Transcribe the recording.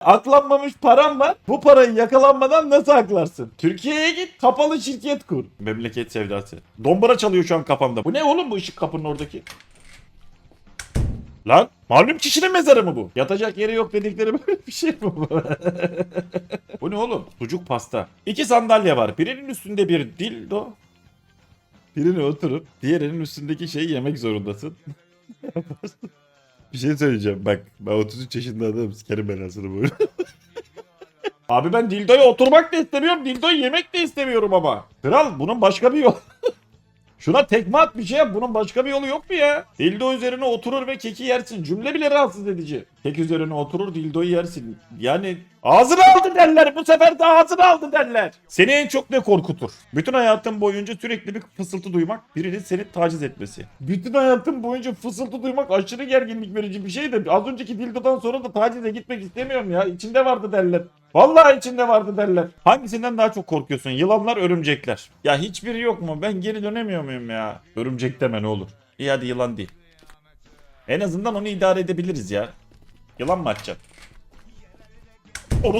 Aklanmamış param var. Bu parayı yakalanmadan nasıl aklarsın? Türkiye'ye git kapalı şirket kur. Memleket sevdası. Dombara çalıyor şu an kafamda. Bu ne oğlum bu ışık kapının oradaki? Lan malum kişinin mezarı mı bu? Yatacak yeri yok dedikleri böyle bir şey mi bu? bu ne oğlum? Sucuk pasta. İki sandalye var. Birinin üstünde bir dildo. Birine oturup diğerinin üstündeki şeyi yemek zorundasın. bir şey söyleyeceğim bak. Ben 33 yaşında adamım. Sikerim belasını böyle. Abi ben dildoya oturmak da istemiyorum. Dildoyu yemek de istemiyorum ama. Kral bunun başka bir yol. Şuna tekme at bir şey. Bunun başka bir yolu yok mu ya? Dildo üzerine oturur ve keki yersin. Cümle bile rahatsız edici. Kek üzerine oturur dildoyu yersin. Yani ağzını aldı derler. Bu sefer de ağzını aldı derler. Seni en çok ne korkutur? Bütün hayatın boyunca sürekli bir fısıltı duymak. Birinin seni taciz etmesi. Bütün hayatın boyunca fısıltı duymak aşırı gerginlik verici bir şey de az önceki dildodan sonra da tacize gitmek istemiyorum ya. İçinde vardı derler. Vallahi içinde vardı derler. Hangisinden daha çok korkuyorsun? Yılanlar, örümcekler. Ya hiçbiri yok mu? Ben geri dönemiyor muyum ya? Örümcek deme ne olur. İyi hadi yılan değil. En azından onu idare edebiliriz ya. Yılan mı açacaksın? Onu